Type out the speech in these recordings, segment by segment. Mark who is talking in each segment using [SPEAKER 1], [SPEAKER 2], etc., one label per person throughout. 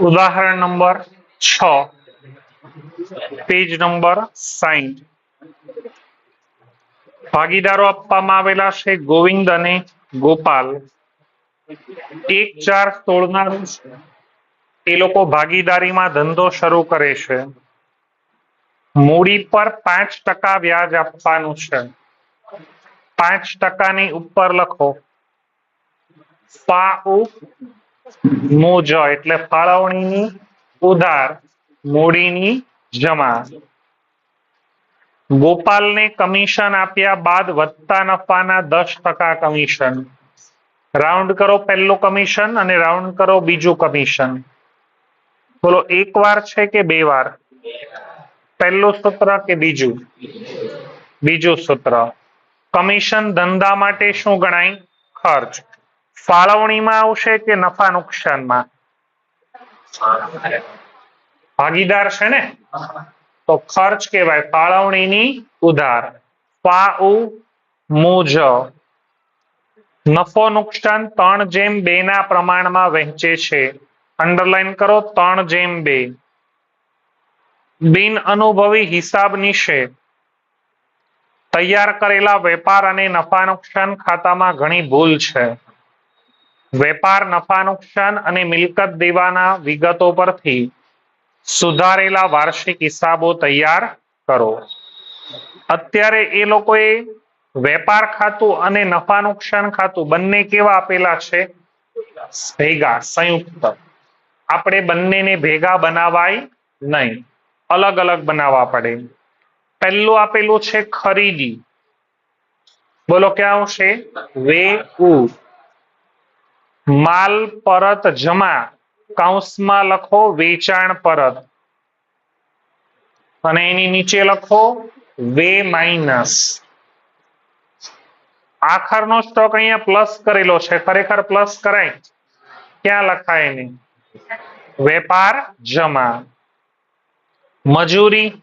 [SPEAKER 1] ઉદાહરણ નંબર છ. Page number સાઈઠ. ભાગીદારો આપવામાં આવેલા છે ગોવિંદ અને ગોપાલ. એક ચાર રોજ એ લોકો ભાગીદારીમાં ધંધો શરૂ કરે છે. મૂડી પર પાંચ ટકા વ્યાજ આપવાનું છે. પાંચ ટકાની ઉપર લખો. પા મોજ એટલે ફાળવણીની ઉધાર, મૂડીની જમા. ગોપાલને કમિશન આપ્યા બાદ વધતા નફાના દસ ટકા કમિશન. રાઉન્ડ કરો પહેલું કમિશન અને રાઉન્ડ કરો બીજું કમિશન. બોલો, એક વાર છે કે બે વાર? પહેલું સૂત્ર કે બીજું? બીજું સૂત્ર. કમિશન ધંધા માટે શું ગણાય? ખર્ચ. ફાળવણીમાં આવશે કે નફા નુકસાનમાં? ભાગીદાર છે ને? તો ખર્ચ કહેવાય, ફાળવણીની ઉધાર. ફા મુજ. નફો નુકસાન ત્રણ જેમ બે ના પ્રમાણમાં વહેંચે છે. અંડરલાઈન કરો, ત્રણ જેમ બે. બિન અનુભવી હિસાબ નિશે. તૈયાર કરેલા વેપાર અને નફા નુકસાન ખાતામાં ઘણી ભૂલ છે. વેપાર નફા નુકસાન અને મિલકત દેવાના વિગતો પરથી સુધારેલા વાર્ષિક હિસાબો તૈયાર કરો. અત્યારે એ લોકોએ વેપાર ખાતું અને નફા નુકસાન ખાતું બંને કેવા આપેલા છે? ભેગા, સંયુક્ત. આપણે બંનેને ભેગા બનાવાય નહીં. અલગ અલગ બનાવવા પડે. પહેલું આપેલું છે ખરીદી. બોલો, ક્યાં આવશે? વે ઉ માલ પરત જમા, કૌંસમાં લખો વેચાણ પરત. અને એની નીચે લખો વે માઇનસ. આખરનો સ્ટોક અહીંયા પ્લસ કરેલો છે. ખરેખર પ્લસ કરાય? ક્યાં લખાય એને? વેપાર જમા. મજૂરી?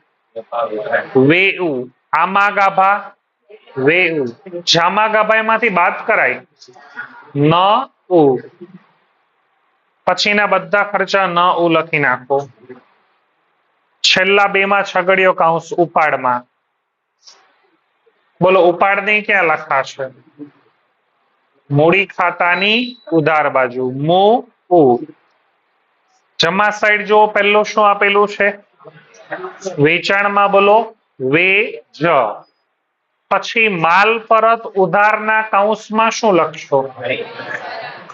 [SPEAKER 1] વેઉ. આમા ગાભા? વેઉ. જામા ગાભા એમાંથી બાદ કરાય? ન પછીના બધા ખર્ચા ન ઉ લખી નાખો. છેલ્લા બે માં છગડીયો કૌંસ ઉપાડમાં. બોલો ઉપાડની ક્યાં લખાશે મૂડી ખાતાની ઉધાર બાજુ. મો ઉ જમા સાઈડ જો પહેલું શું આપેલું છે? વેચાણમાં બોલો વે જ પછી માલ પરત ઉધારના કૌંસમાં શું લખશો?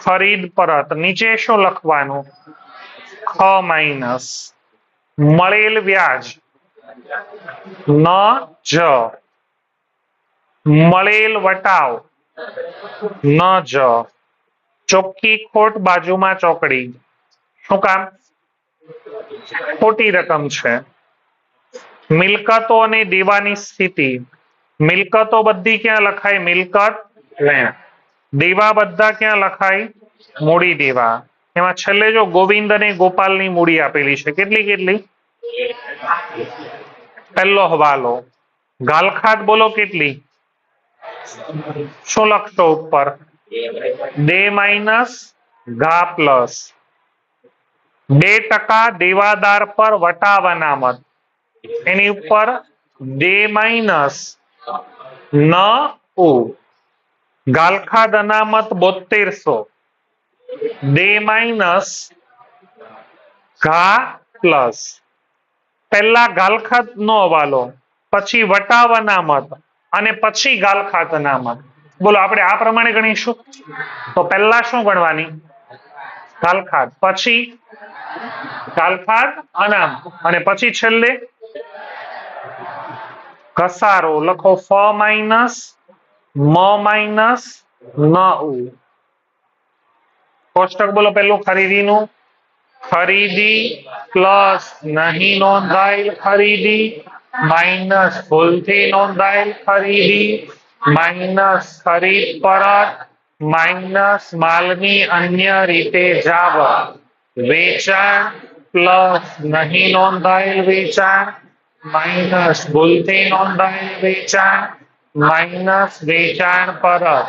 [SPEAKER 1] ખરીદ પરત, નીચે શું લખવાનું? ખ માઇનસ મળેલ વ્યાજ. ન, જ. મળેલ વટાવ. ન, જ. ચોખ્ખી ખોટ બાજુમાં ચોકડી. શું કામ? ખોટી રકમ છે. મિલકતો અને દેવાની સ્થિતિ. મિલકતો બધી ક્યાં લખાય? મિલકત દેવા બધા ક્યાં લખાય? મૂડી દેવા. એમાં છેલ્લે જો ગોવિંદ અને ગોપાલની મૂડી આપેલી છે. કેટલી કેટલી? પહેલો હવાલો. ગાલખાત બોલો કેટલી? શું લખશો ઉપર. બે માઇનસ ઘા પ્લસ. બે ટકા દેવાદાર પર વટા અનામત એની ઉપર દે માઇનસ ન ઉ. ગાલખાદ અનામત બોતેરસો દે માઇનસ ઘા પ્લસ. પહેલા ગાલખાત નો હવાલો, પછી વટાવ અનામત અને પછી ગાલખાત અનામત બોલો, આપણે આ પ્રમાણે ગણીશું? તો પહેલા શું ગણવાની? ગાલખાત પછી ગાલખાત અનામત અને પછી છેલ્લે? ઘસારો. લખો ફ માઇનસ મ માઇનસ ન ઉ કોષ્ટક બોલો પેલું ખરીદીનું ખરીદી પ્લસ નહીં નોંધાયેલ ખરીદી માઇનસ ભૂલથી નોંધાયેલ ખરીદી માઇનસ ખરીદ પરત માઇનસ માલની અન્ય રીતે જાવક વેચાણ પ્લસ નહીં નોંધાયેલ વેચાણ માઇનસ ભૂલથી નોંધાયેલ વેચાણ માઇનસ વેચાણ પરત.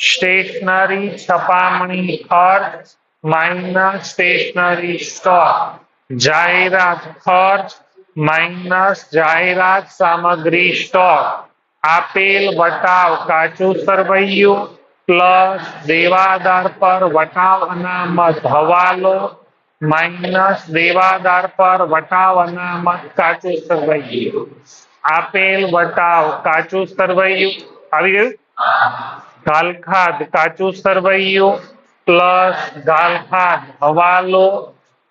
[SPEAKER 1] સ્ટેશનરી છપામણી ખર્ચ માઇનસ સ્ટેશનરી સ્ટોક. જાહેરાત ખર્ચ માઇનસ જાહેરાત સામગ્રી સ્ટોક. આપેલ વટાવ કાચું સરવૈયું પ્લસ દેવાદાર પર વટાવ અનામત હવાલો માઇનસ દેવાદાર પર વટાવ અનામત કાચું સરવૈયું. આપેલ વટાવ કાચું સરવૈયું. આવી ગયું? ગાલખાદ કાચું સરવૈયું પ્લસ ગાલખાદ હવાલો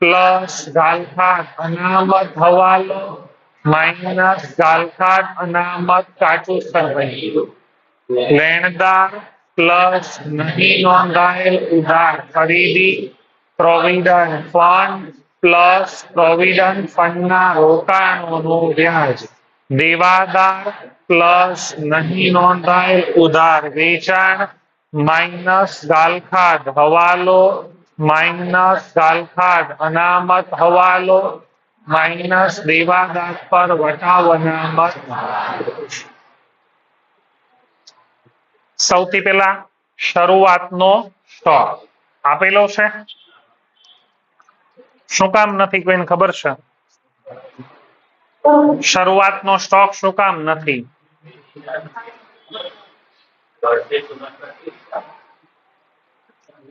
[SPEAKER 1] પ્લસ ગાલખાદ અનામત હવાલો માઇનસ ગાલખાદ અનામત કાચું સરવૈયું. લેણદાર પ્લસ નહીં નોંધાયેલ ઉધાર ખરીદી પ્રોવિડન્ટ ફંડ પ્લસ પ્રોવિડન્ટ ફંડના રોકાણોનું વ્યાજ. દેવાદાર પ્લસ નહીં નોંધાયેલ ઉધાર વેચાણ માઇનસ ગાલખાદ હવાલો માઇનસ ગાલખાદ અનામત હવાલો માઇનસ દેવાદાર પર વટાવ અનામત. સૌથી પહેલા શરૂઆતનો સ્ટોક આપેલો છે. શું કામ નથી કોઈને ખબર છે? શરૂઆતનો સ્ટોક શું કામ નથી?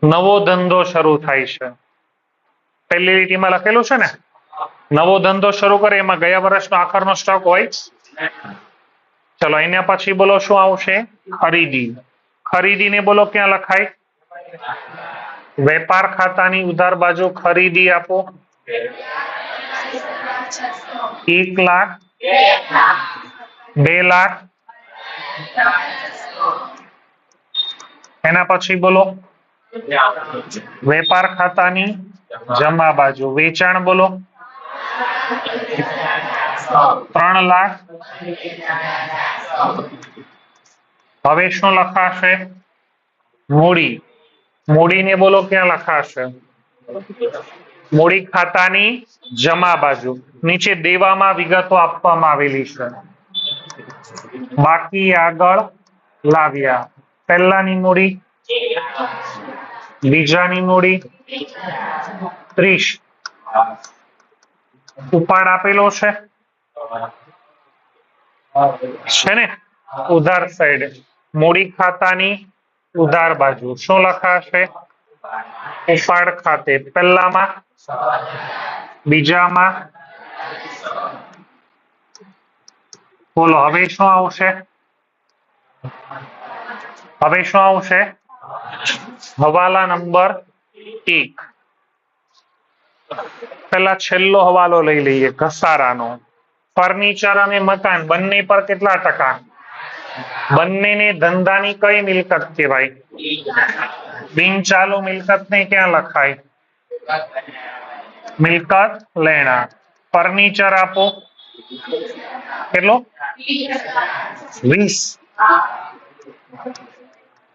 [SPEAKER 1] નવો ધંધો શરૂ થાય છે. પહેલી લીટીમાં લખેલું છે ને? નવો ધંધો શરૂ કરે, એમાં ગયા વર્ષનો આખરનો સ્ટોક હોય. ચલો, એના પછી બોલો શું આવશે? ખરીદી. ખરીદીને બોલો ક્યાં લખાય? વેપાર ખાતાની ઉધાર બાજુ ખરીદી આપો. એક લાખ, બે લાખ. એના પછી બોલો. વેપાર ખાતાની જમા બાજુ. વેચાણ બોલો. ત્રણ લાખ. હવે શું લખાશે? મૂડી. મૂડીને બોલો ક્યાં લખાશે? મૂડી ખાતાની જમા બાજુ. નીચે દેવામાં વિગતો આપવામાં આવેલી છે. બાકી આગળ લાવ્યા. પહેલાની મૂડી, બીજાની મૂડી, ત્રીસ. ઉપાડ આપેલો છે? છે ને? ઉધાર સાઈડ મૂડી ખાતાની ઉધાર બાજુ. શું લખાશે? ઉપાડ ખાતે. પહેલામાં બીજામાં બોલો, હવે શું આવશે? હવે શું આવશે? હવાલા નંબર એક. પેલા છેલ્લો હવાલો લઈ લઈએ, ઘસારાનો. ફર્નિચર અને મકાન, બંને પર કેટલા ટકા? બંનેને ધંધાની કઈ મિલકત કહેવાય બિનચાલુ મિલકત ને ક્યાં લખાય મિલકત લેણા ફર્નિચર આપો કેટલો વીસ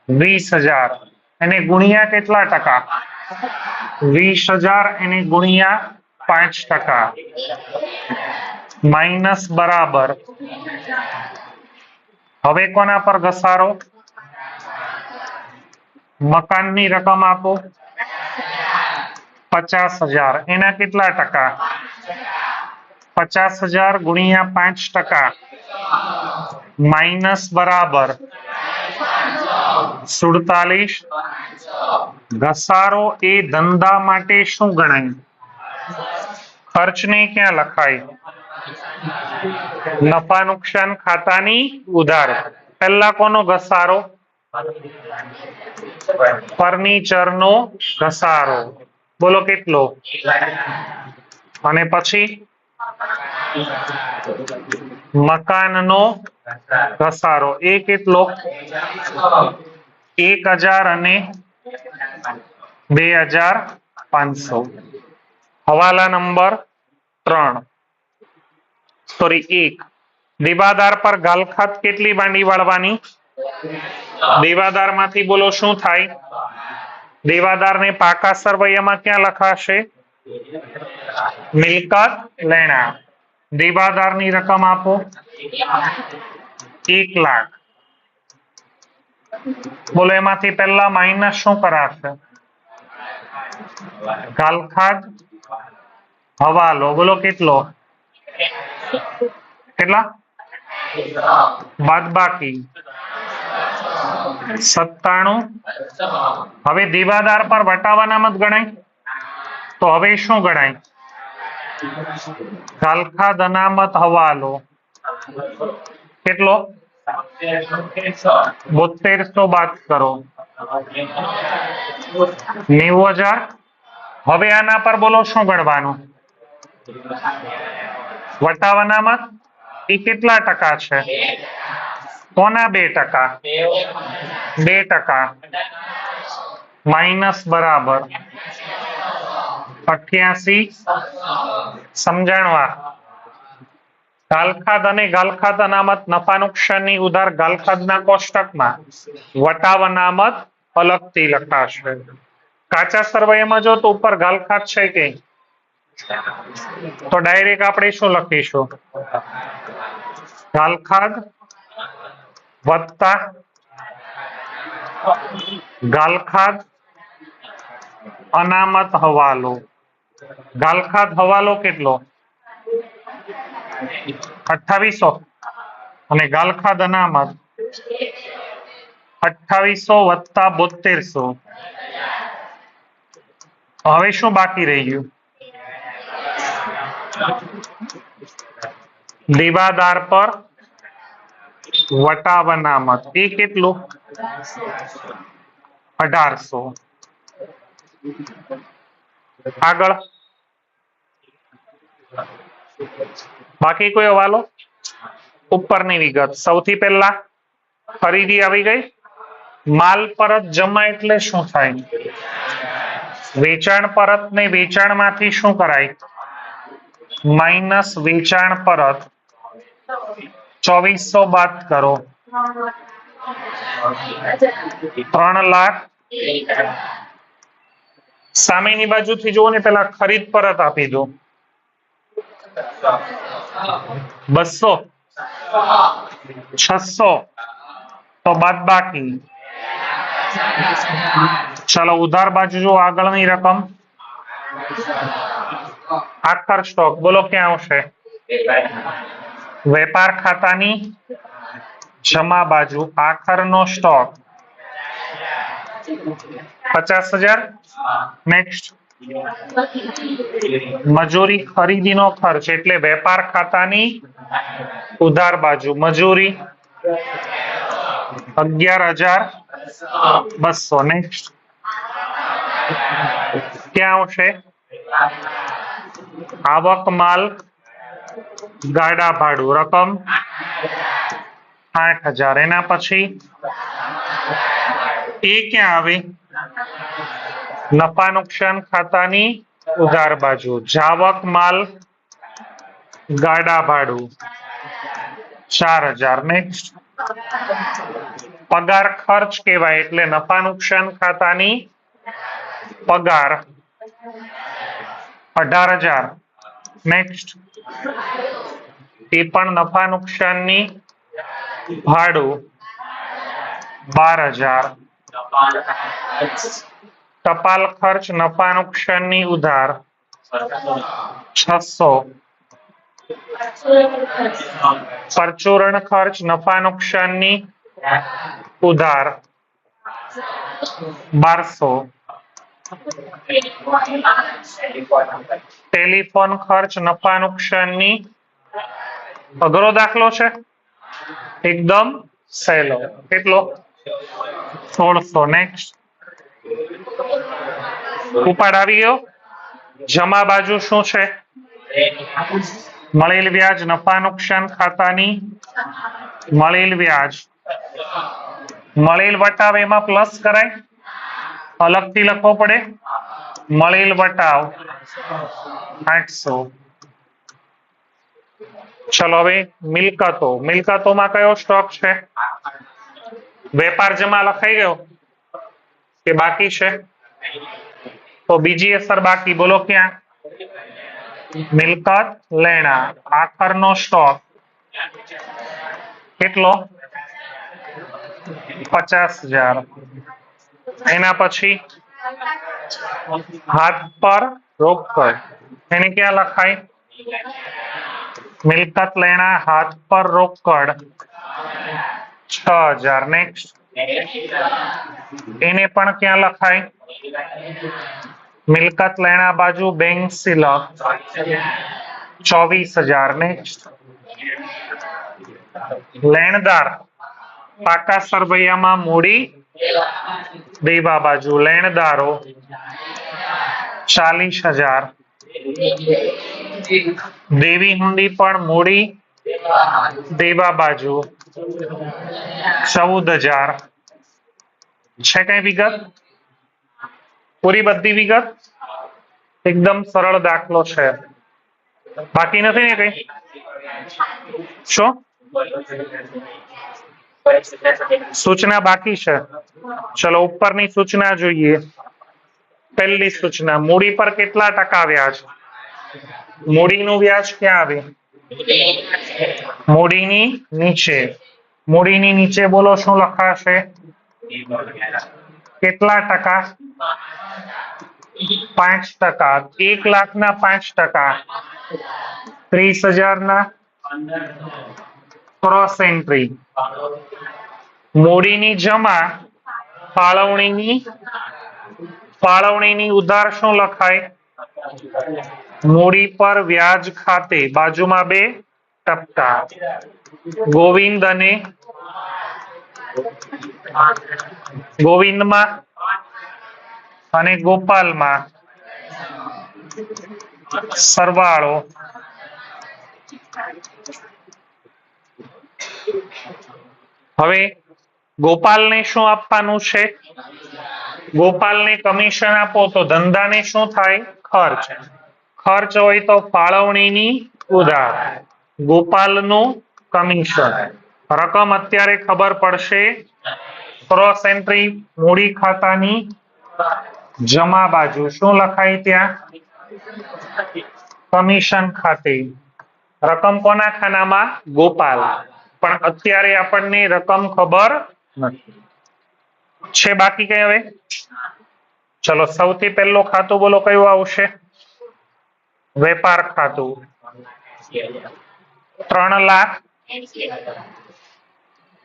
[SPEAKER 1] વીસ હજાર એને ગુણ્યા કેટલા ટકા વીસ હજાર એને ગુણ્યા પાંચ ટકા માઇનસ બરાબર હવે કોના પર ઘસારો? મકાનની રકમ આપો. પચાસ હજાર. એના કેટલા ટકા? પચાસ હજાર ગુણ્યા પાંચ ટકા. માઇનસ બરાબર સુડતાલીસ. ઘસારો એ ધંધા માટે શું ગણાય? ખર્ચને ક્યાં લખાય? નફા નુકસાન ખાતાની ઉધાર. પહેલા કોનો ઘસારો? ફર્નિચરનો ઘસારો. બોલો કેટલો? અને પછી? મકાનનો ઘસારો. એ કેટલો? એક હજાર અને બે હજાર પાંચસો. હવાલા નંબર ત્રણ. સોરી, એક. દેવાદાર પર ગાલખાત કેટલી બાંડી વાળવાની? દેવાદારમાંથી બોલો, શું થાય? દેવાદાર ને પાકા સરવૈયામાં ક્યાં લખાશે? મિલકત લેણા. દેવાદારની રકમ આપો. એક લાખ. બોલો, એમાંથી પહેલા માઇનસ શું કરાશે? ગાલખાદ હવાલો. બોલો, કેટલો? કેટલા? બાદબાકી. સત્તાણું. હવે દીવાદાર પર વટાવાના મત ગણાય? તો હવે શું ગણાય? ગાલખાદ દનામત હવાલો. કેટલો? બોતેરસો બાદ કરો. નેવું હવે આના પર બોલો શું ગણવાનું? વટાવ એ કેટલા ટકા છે? કોના બે ટકા? બે ટકા. માઇનસ બરાબર. અઠ્યાસી. સમજાણવા. ગાલખાદ અને ગાલખાદ અનામત નફા નુકસાનની ઉધાર ગાલખાદના કોષ્ટકમાં. વટાવ અનામત અલગથી લખાશે. કાચા સરવૈયામાં જો તો ઉપર ગાલખાદ છે કે તો ડાયરેક્ટ આપણે શું લખીશું? ગાલખાદ વત્તા ગાલખાદ અનામત હવાલો. ગાલખાદ હવાલો કેટલો? અઠ્ઠાવીસો. અને ગાલખાદ અનામત? અઠ્ઠાવીસો વત્તા બોતેરસો. હવે શું બાકી રહી ગયું? દેવાદાર પર વટાવ અનામત એ કેટલું? અઢારસો. આગળ. બાકી કોઈ હવાલો? ઉપરની વિગત. સૌથી પહેલા ખરીદી આવી ગઈ. માલ પરત જમા એટલે શું થાય? વેચાણ પરત ને વેચાણમાંથી શું કરાય? માઇનસ વેચાણ પરત ચોવીસો બાદ કરો. ત્રણ લાખ. સામેની બાજુથી જુઓ ને પેલા ખરીદ પરત આપી દો. બસો. છસો. તો બાદ બાકી. ચાલો ઉધાર બાજુ જો આગળની રકમ. આખર સ્ટોક બોલો, ક્યાં આવશે? વેપાર ખાતાની જમા બાજુ, આખરનો સ્ટોક પચાસ હજાર? નેક્સ્ટ મજૂરી ખરીદીનો ખર્ચ, એટલે વેપાર ખાતાની ઉધાર બાજુ. મજૂરી અગિયાર હજાર બસો. નેક્સ્ટ ક્યાં આવશે? આવક માલ ગાડા ભાડું રકમ આઠ હજાર એના પછી એ ક્યાં આવે? નફા નુકસાન ખાતાની ઉધાર બાજુ. જાવક માલ, ગાડા ભાડું. ચાર હજાર નેક્સ્ટ પગાર ખર્ચ કહેવાય એટલે નફા નુકસાન ખાતાની પગાર અઢાર હજાર. નેક્સ્ટ એ પણ નફા નુકસાનની ભાડું બાર હજાર. ટપાલ ખર્ચ નફા નુકસાનની ઉધાર છસો. પરચુરણ ખર્ચ નફા નુકસાનની ઉધાર બારસો. ટેલિફોન ખર્ચ નફા નુકસાનની અઘરો દાખલો છે. એકદમ સહેલો. કેટલો? સોળસો. નેક્સ્ટ ઉપાડ આવી ગયો. જમા બાજુ શું છે? મળેલ વ્યાજ નફા નુકસાન ખાતાની મળેલ વ્યાજ. મળેલ વટાવ એમાં પ્લસ કરાય. અલગથી લખવો પડે મળેલ વટાવ આઠસો ચલો હવે મિલકતો મિલકતોમાં કયો સ્ટોક છે વેપાર જમા લખાઈ ગયો કે બાકી છે તો બીજી અસર બાકી બોલો ક્યાં મિલકત લેણા આખરનો સ્ટોક કેટલો પચાસ હજાર એના પછી હાથ પર રોકડ એને ક્યાં લખાય? મિલકત લેણા હાથ પર રોકડ છ હજાર. નેક્સ્ટ એને પણ ક્યાં લખાય? મિલકત લેણા બાજુ બેંક સિલક ચોવીસ હજાર. નેક્સ્ટ લેણદાર. પાકા સરવૈયામાં મૂડી દેવા બાજુ લેણદારો, ચાલીસ હજાર. દેવી હુંડી પણ મૂડી દેવા બાજુ ચૌદ હજાર. છે કઈ વિગત? પૂરી બધી વિગત? એકદમ સરળ દાખલો છે. બાકી નથી ને કઈ? શું? સૂચના બાકી છે ચલો ઉપરની સૂચના જોઈએ। પહેલી સૂચના મૂડી પર કેટલા ટકા વ્યાજ? મૂડીનું વ્યાજ ક્યાં આવે? મૂડીની નીચે. મૂડીની નીચે બોલો, શું લખાશે? કેટલા ટકા? પાંચ ટકા. એક લાખના પાંચ ટકા. ત્રીસ હજારના? ક્રોસ એન્ટ્રી મૂડીની જમા, ફાળવણીની ફાળવણીની ઉધાર શું લખાય? મૂડી પર વ્યાજ ખાતે, બાજુમાં બે ટપકા ગોવિંદ અને ગોવિંદમાં અને ગોપાલમાં સરવાળો. હવે ગોપાલને શું આપવાનું છે? ગોપાલને કમિશન આપો તો ધંધાને શું થાય? ખર્ચ. ખર્ચ હોય તો ફાળવણીની ઉધાર. ગોપાલનું કમિશન. રકમ અત્યારે ખબર પડશે ક્રોસ એન્ટ્રી મૂડી ખાતાની જમા બાજુ. શું લખાય ત્યાં? કમિશન ખાતે. રકમ કોના ખાનામાં? ગોપાલ. પણ અત્યારે આપણને રકમ ખબર નથી. છે બાકી કઈ હવે? ચલો, સૌથી પહેલું ખાતું બોલો, કયું આવશે? વેપાર ખાતું. ત્રણ લાખ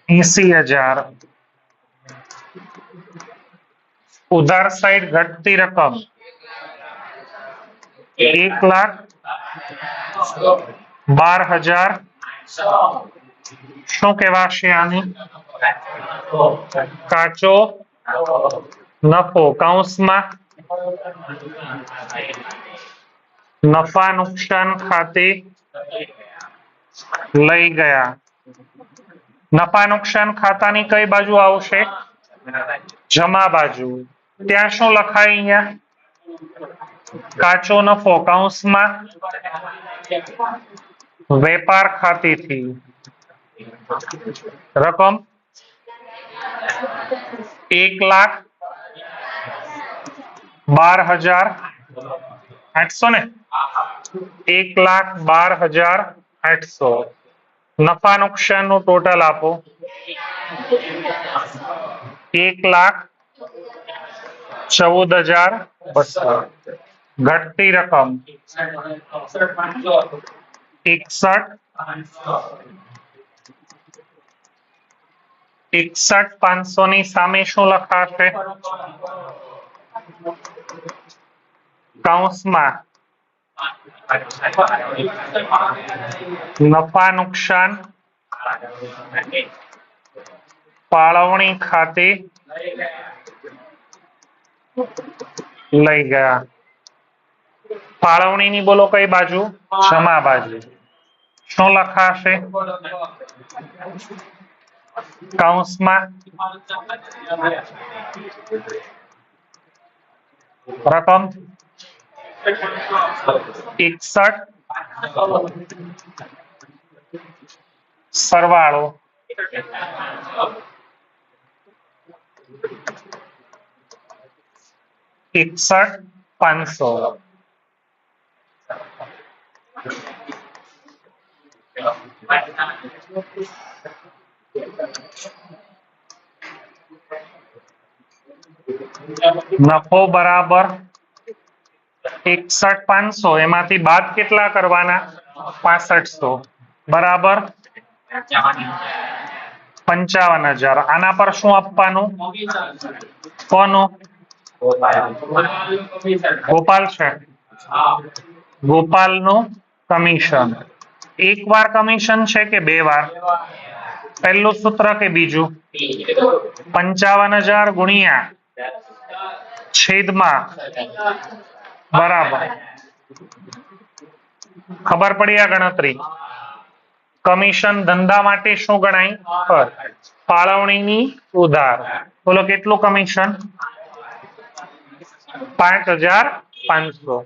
[SPEAKER 1] એસી હજાર. ઉધાર સાઈડ ઘટતી રકમ. એક લાખ બાર હજાર. શું કહેવાશે આને કાચો નફો કૌંસમાં નફા નુકસાન ખાતે લઈ ગયા નફા નુકસાન ખાતાની કઈ બાજુ આવશે જમા બાજુ ત્યાં શું લખાય અહીંયા કાચો નફો કૌંસમાં વેપાર ખાતેથી રકમ એક લાખ બાર હજાર આઠસો ને? એક લાખ બાર હજાર આઠસો. નફા નુકસાનનું ટોટલ આપો. એક લાખ ચૌદ હજાર બસો. ઘટતી રકમ એકસઠ એકસઠ પાંચસો ની સામે શું લખાશે? કૌંસમાં. નફા નુકસાન. ફાળવણી ખાતે લઈ ગયા. ફાળવણીની બોલો કઈ બાજુ? જમા બાજુ. શું લખાશે? કૌંસમાં. રકમ એકસઠ સરવાળો. એકસઠ પાંચસો. નફો બરાબર એકસઠ પાંચસો. એમાંથી બાદ કેટલા કરવાના? પાસઠસો. બરાબર? પંચાવન હજાર. આના પર શું આપવાનું? કોનું? ગોપાલ છે. ગોપાલનું કમિશન. એક વાર કમિશન છે કે બે વાર? પહેલું સૂત્ર કે બીજું? પંચાવન હજાર ગુણ્યા છેદમાં બરાબર. ખબર પડી આ ગણતરી? કમિશન ધંધા માટે શું ગણાય? કર ફાળવણીની ઉધાર. બોલો કેટલું કમિશન? પાંચ હજાર પાંચસો.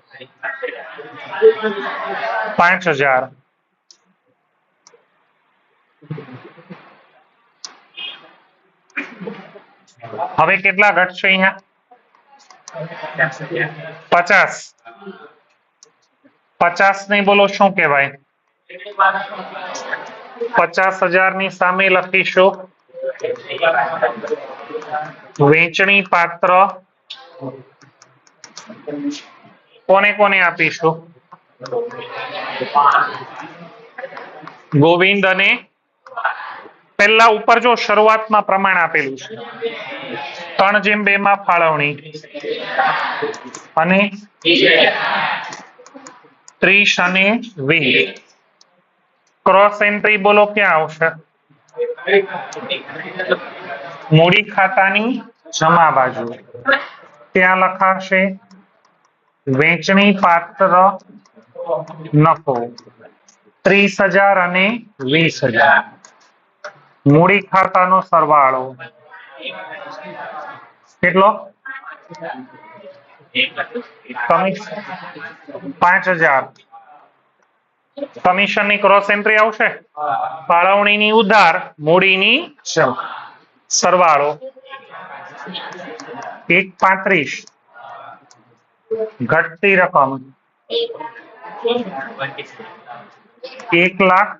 [SPEAKER 1] પાંચ હજાર. હવે કેટલા ઘટશે અહીંયા? પચાસ. પચાસ નહીં બોલો, શું કહેવાય? પચાસ હજારની સામે લખીશું. વેચણી પાત્ર કોને કોને આપીશું? ગોવિંદ અને પહેલા ઉપર જો શરૂઆતમાં પ્રમાણ આપેલું છે. ત્રણ જેમ બે માં ફાળવણી. અને ત્રીસ અને વીસ. ક્રોસ એન્ટ્રી બોલો ક્યાં આવશે? મૂડી ખાતાની જમા બાજુ. ત્યાં લખાશે, વેચણી પાત્ર નફો. ત્રીસ હજાર અને વીસ હજાર. મૂડી ખાતાનો સરવાળો. કેટલો? પાંચ હજાર. કમિશનની ક્રોસ એન્ટ્રી આવશે? ફાળવણીની ઉધાર મૂડીની સરવાળો. એક પાંત્રીસ. ઘટતી રકમ. એક લાખ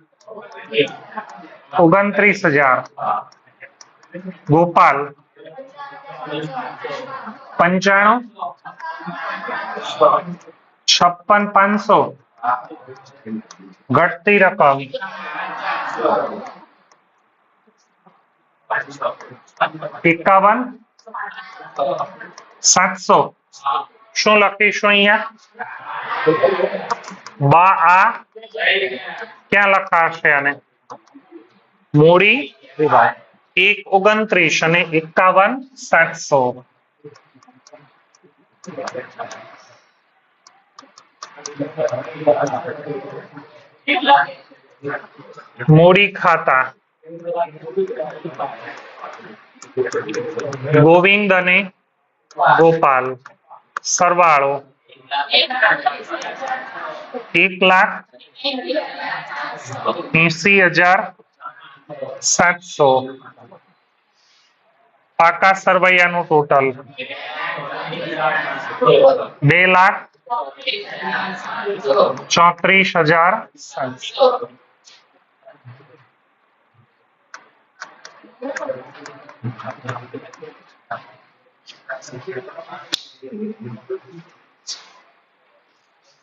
[SPEAKER 1] ઓગણત્રીસ હજાર ગોપાલ પંચાણું છપ્પન પાંચસો ઘટતી રકમ એકાવન સાતસો શું લખીશું અહીંયા બા આ ક્યાં લખાશે અને મૂડી એક ઓગણત્રીસ અને એકાવન સાતસો. મૂડી ખાતા. ગોવિંદ અને ગોપાલ. સરવાળો. એક લાખ એસી હજાર સાતસો. પાકા સરવૈયાનું ટોટલ બે લાખ ચોત્રીસ હજાર સાતસો